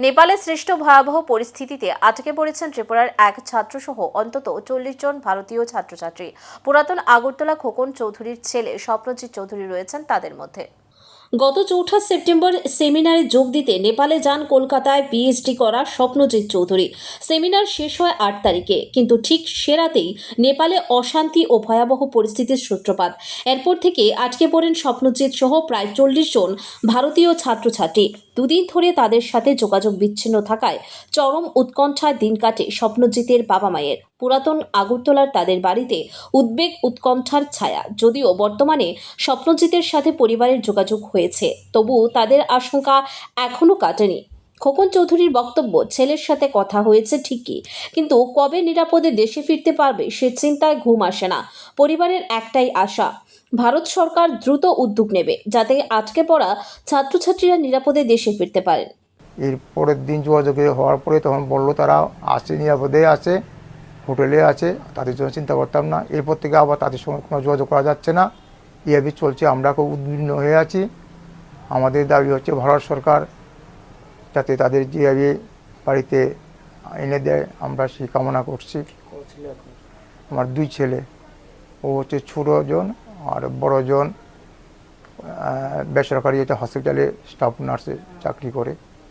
নেপালে সৃষ্ট ভয়াবহ পরিস্থিতিতে আটকে পড়েছেন ত্রিপুরার এক ছাত্রসহ অন্তত চল্লিশ জন ভারতীয় ছাত্রছাত্রী। পুরাতন আগরতলা খোকন চৌধুরীর ছেলে স্বপ্নজিৎ চৌধুরী রয়েছেন তাদের মধ্যে। গত চৌঠা সেপ্টেম্বর সেমিনারে যোগ দিতে নেপালে যান কলকাতায় পিএইচডি করা স্বপ্নজিৎ চৌধুরী। সেমিনার শেষ হয় আট তারিখে, কিন্তু ঠিক সেরাতেই নেপালে অশান্তি ও ভয়াবহ পরিস্থিতির সূত্রপাত। এরপর থেকে আটকে পড়েন স্বপ্নজিৎ সহ প্রায় চল্লিশ জন ভারতীয় ছাত্রছাত্রী। দুদিন ধরে তাদের সাথে যোগাযোগ বিচ্ছিন্ন থাকায় চরম উৎকণ্ঠায় দিন কাটে স্বপ্নজিতের বাবা মায়ের। পুরাতন আগরতলার তাদের বাড়িতে উদ্বেগ, উৎকণ্ঠার ছায়া। যদিও বর্তমানে স্বপ্নজিতের সাথে পরিবারের যোগাযোগ হয়েছে তবু তাদের আশঙ্কা এখনও কাটেনি। খোকন চৌধুরীর বক্তব্য, ছেলের সাথে কথা হয়েছে ঠিকই, কিন্তু কবে নিরাপদে দেশে ফিরতে পারবে সে চিন্তায় ঘুম আসে না। পরিবারের একটাই আশা ভারত সরকার দ্রুত উদ্যোগ নেবে যাতে আটকে পড়া ছাত্রছাত্রীরা নিরাপদে দেশে ফিরতে পারেন এর পরের দিন যোগাযোগে হওয়ার পরে তখন বলল তারা আছে নিরাপদে আছে হোটেলে আছে তাদের জন্য চিন্তা করতাম না। এরপর থেকে আবার তাদের সঙ্গে কোনো যোগাযোগ করা যাচ্ছে না। এভাবে চলছে আমরা খুব উদ্বিগ্ন হয়ে আছি। আমাদের দাবি হচ্ছে ভারত সরকার যাতে তাদের যেভাবে বাড়িতে এনে দেয় আমরা সেই কামনা করছি। আমার দুই ছেলে ও হচ্ছে ছোটো জন আর বড়জন বেসরকারি একটা হসপিটালে স্টাফ নার্সে চাকরি করে।